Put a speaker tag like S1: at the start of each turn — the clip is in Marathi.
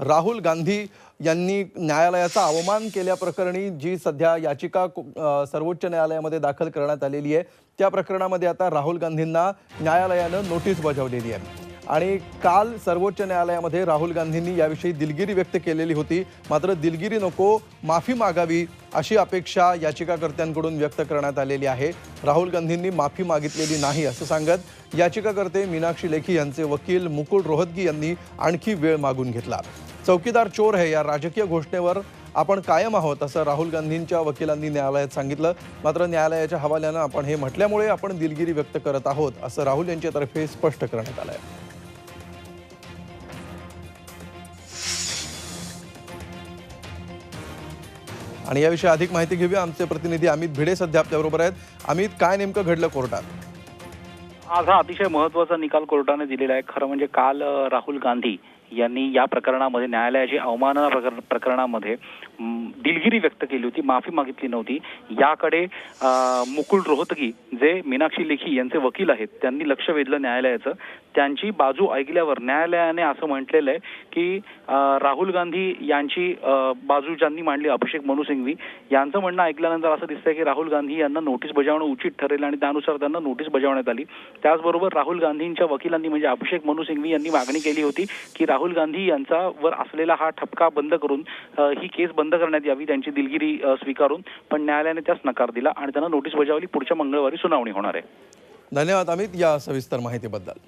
S1: राहुल गांधी यांनी न्यायालयाचा अवमान केल्याप्रकरणी जी सध्या याचिका सर्वोच्च न्यायालयामध्ये दाखल करण्यात आलेली आहे त्या प्रकरणामध्ये आता राहुल गांधींना न्यायालयानं नोटीस बजावलेली आहे. आणि काल सर्वोच्च न्यायालयामध्ये राहुल गांधींनी याविषयी दिलगिरी व्यक्त केलेली होती. मात्र दिलगिरी नको माफी मागावी अशी अपेक्षा याचिकाकर्त्यांकडून व्यक्त करण्यात आलेली आहे. राहुल गांधींनी माफी मागितलेली नाही असं सांगत याचिकाकर्ते मीनाक्षी लेखी यांचे वकील मुकुल रोहतगी यांनी आणखी वेळ मागून घेतला. चौकीदार चोर है या राजकीय घोषणेवर आपण कायम आहोत असं राहुल गांधींच्या वकिलांनी न्यायालयात सांगितलं. मात्र न्यायालयाच्या हवाल्यानं आपण हे म्हटल्यामुळे आपण दिलगिरी व्यक्त करत आहोत असं राहुल यांच्यातर्फे स्पष्ट करण्यात आलं आहे आणि याविषयी अधिक माहिती घेऊया. आमचे प्रतिनिधी अमित भिडे सध्या आपल्याबरोबर आहेत. अमित काय नेमकं घडलं कोर्टात?
S2: आज हा अतिशय महत्त्वाचा निकाल कोर्टाने दिलेला आहे. खरं म्हणजे काल राहुल गांधी यांनी या प्रकरणामध्ये न्यायालयाची अवमानना प्रकर- प्रकरणामध्ये दिलगिरी व्यक्त केली होती माफी मागितली नव्हती. याकडे मुकुल रोहतगी जे मीनाक्षी लेखी यांचे वकील आहेत त्यांनी लक्ष वेधलं न्यायालयाचं. त्यांची बाजू ऐकल्यावर न्यायालयाने असं म्हटलेलं आहे की राहुल गांधी यांची बाजू ज्यांनी मांडली अभिषेक मनु सिंघवी यांचं म्हणणं ऐकल्यानंतर असं दिसतंय की राहुल गांधी यांना नोटीस बजावणं उचित ठरेल आणि त्यानुसार त्यांना नोटीस बजावण्यात आली. त्याचबरोबर राहुल गांधींच्या वकिलांनी म्हणजे अभिषेक मनु सिंघवी यांनी मागणी केली होती की राहुल गांधी यांच्यावर असलेला हा ठपका बंद करून ही केस बंद करण्यात यावी त्यांची दिलगिरी स्वीकारून पण न्यायालयाने त्यास नकार दिला आणि त्यांना नोटीस बजावली. पुढच्या मंगळवारी सुनावणी होणार आहे.
S1: धन्यवाद अमित या सविस्तर माहितीबद्दल.